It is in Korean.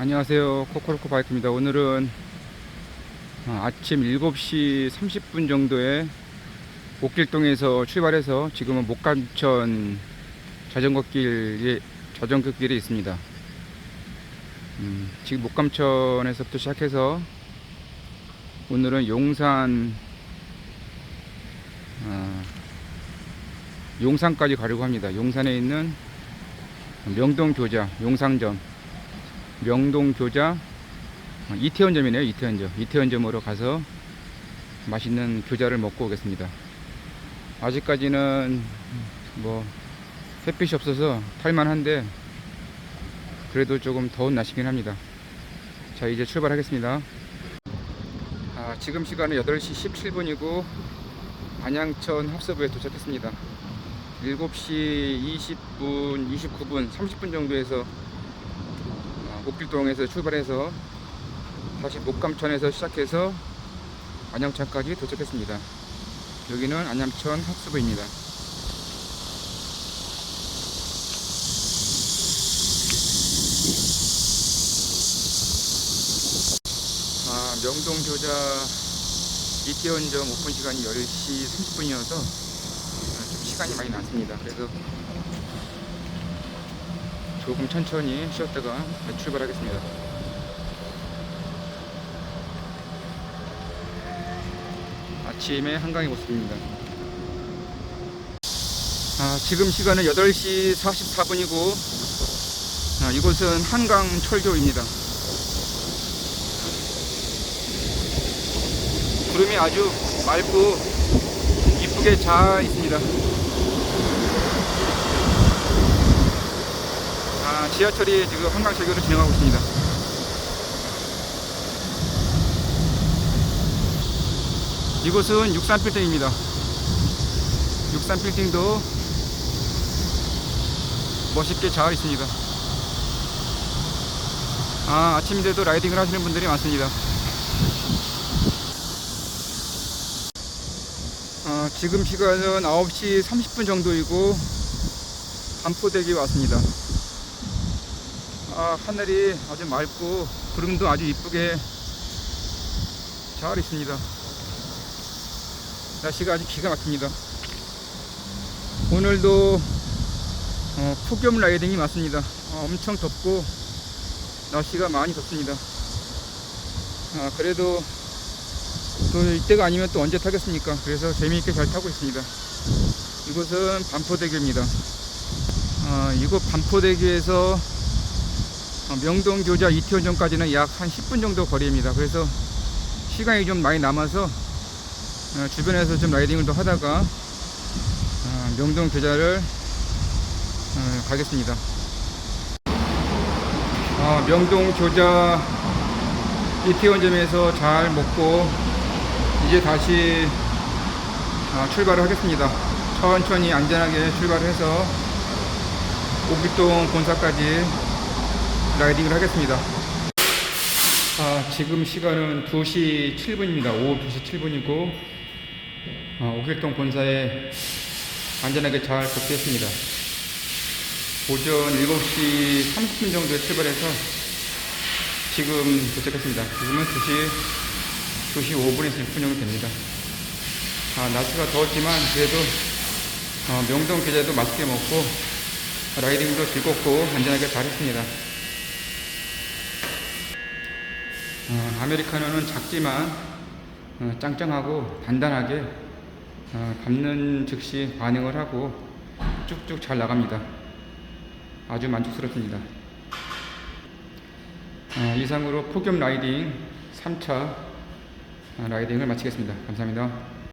안녕하세요. 코코로코 바이크입니다. 오늘은 어, 아침 7시 30분 정도에 옥길동에서 출발해서 지금은 목감천 자전거길에 자전거길에 있습니다. 음, 지금 목감천에서부터 시작해서 오늘은 용산 아, 용산까지 가려고 합니다. 용산에 있는 명동 교자 용상점 명동 교자 어, 이태원점이네요. 이태원점. 이태원점으로 가서 맛있는 교자를 먹고 오겠습니다. 아직까지는 뭐 햇빛이 없어서 탈만한데 그래도 조금 더운 날씨긴 합니다. 자 이제 출발하겠습니다. 아, 지금 시간은 8시 17분이고 안양천 합서부에 도착했습니다. 7시 20분, 29분, 30분 정도에서 어, 목길동에서 출발해서 다시 목감천에서 시작해서 안양천까지 도착했습니다. 여기는 안양천 학수부입니다. 아, 명동교자 이태원점 오픈 시간이 10시 30분이어서 좀 시간이 많이 났습니다. 그래서 조금 천천히 쉬었다가 출발하겠습니다. 아침에 한강의 모습입니다. 아, 지금 시간은 8시 44분이고 아, 이곳은 한강 철교입니다. 구름이 아주 맑고 이쁘게 잘 있습니다. 아, 지하철이 지금 한강 철교로 진행하고 있습니다. 이곳은 63빌딩입니다. 63빌딩도 멋있게 잘 있습니다. 아, 아침인데도 라이딩을 하시는 분들이 많습니다. 아, 지금 시간은 9시 30분 정도이고 반포대교에 왔습니다. 아, 하늘이 아주 맑고 구름도 아주 이쁘게 잘 있습니다. 날씨가 아주 기가 막힙니다. 오늘도 어, 폭염 라이딩이 맞습니다. 어, 엄청 덥고 날씨가 많이 덥습니다. 아, 그래도 또 이때가 아니면 또 언제 타겠습니까? 그래서 재미있게 잘 타고 있습니다. 이곳은 반포대교입니다. 아, 이곳 반포대교에서 어, 명동 교자 이태원점까지는 약 한 10분 정도 거리입니다. 그래서 시간이 좀 많이 남아서 어, 주변에서 좀 라이딩을 또 하다가 어, 명동 교자를 어, 가겠습니다. 아, 명동 교자 이태원점에서 잘 먹고 이제 다시 아, 출발을 하겠습니다. 천천히 안전하게 출발해서 오길동 본사까지 라이딩을 하겠습니다. 아, 지금 시간은 2시 7분입니다. 오후 2시 7분이고 어, 오길동 본사에 안전하게 잘 복귀했습니다. 오전 7시 30분 정도에 출발해서 지금 도착했습니다. 지금은 2시, 2시 5분에서 6분 정도 됩니다. 아, 날씨가 더웠지만 그래도 어, 명동 계좌도 맛있게 먹고 라이딩도 즐겁고 안전하게 잘 했습니다. 어, 아메리카노는 작지만 어, 짱짱하고 단단하게 어, 밟는 즉시 반응을 하고 쭉쭉 잘 나갑니다. 아주 만족스럽습니다. 어, 이상으로 폭염 라이딩 3차 라이딩을 마치겠습니다. 감사합니다.